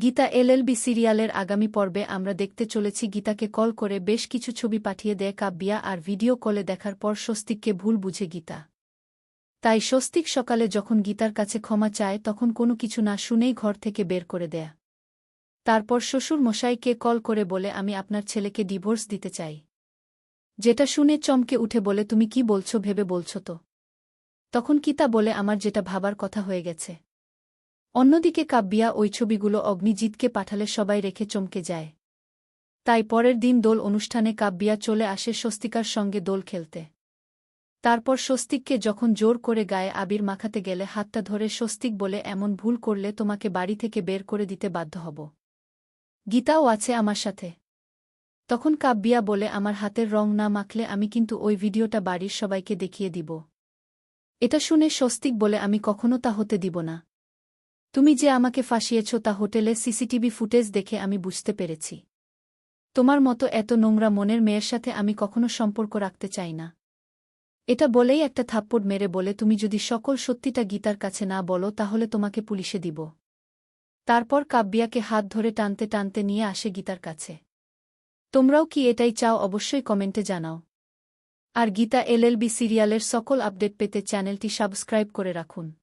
Gita LLB সিরিয়ালের আগামী পর্বে আমরা দেখতে চলেছি গীতাকে কল করে বেশ কিছু ছবি পাঠিয়ে দেয় কাব্যা আর ভিডিও কলে দেখার পর স্বস্তিককে ভুল বুঝে গীতা। তাই স্বস্তিক সকালে যখন গীতার কাছে ক্ষমা চায়, তখন কোনো কিছু না শুনেই ঘর থেকে বের করে দেয়া। তারপর শ্বশুর মশাইকে কল করে বলে, আমি আপনার ছেলেকে ডিভোর্স দিতে চাই। যেটা শুনে চমকে উঠে বলে, তুমি কি বলছো, ভেবে বলছো তো? তখন কিতা বলে, আমার যেটা ভাবার কথা হয়ে গেছে। অন্যদিকে কাব্যা ওই ছবিগুলো অগ্নিজিৎকে পাঠালে সবাই রেখে চমকে যায়। তাই পরের দিন দোল অনুষ্ঠানে কাব্যা চলে আসে স্বস্তিকার সঙ্গে দোল খেলতে। তারপর স্বস্তিককে যখন জোর করে গায়ে আবির মাখাতে গেলে হাতটা ধরে, স্বস্তিক বলে এমন ভুল করলে তোমাকে বাড়ি থেকে বের করে দিতে বাধ্য হব। গীতাও আছে আমার সাথে তখন কাব্যা বলে, আমার হাতের রং না মাখলে আমি কিন্তু ওই ভিডিওটা বাড়ির সবাইকে দেখিয়ে দিব। এটা শুনে স্বস্তিক বলে, আমি কখনো তা হতে দিব না। তুমি যে আমাকে ফাঁসিয়েছ তা হোটেলে সিসিটিভি ফুটেজ দেখে আমি বুঝতে পেরেছি। তোমার মতো এত নোংরা মনের মেয়ের সাথে আমি কখনো সম্পর্ক রাখতে চাই না। এটা বলেই একটা থাপ্পড় মেরে বলে, তুমি যদি সকল সত্যিটা গীতার কাছে না বলো, তাহলে তোমাকে পুলিশে দিব। তারপর কাব্যাকে হাত ধরে টানতে টানতে নিয়ে আসে গীতার কাছে। তোমরাও কি এটাই চাও অবশ্যই কমেন্টে জানাও। আর গীতা এলএলবি সিরিয়ালের সকল আপডেট পেতে চ্যানেলটি সাবস্ক্রাইব করে রাখুন।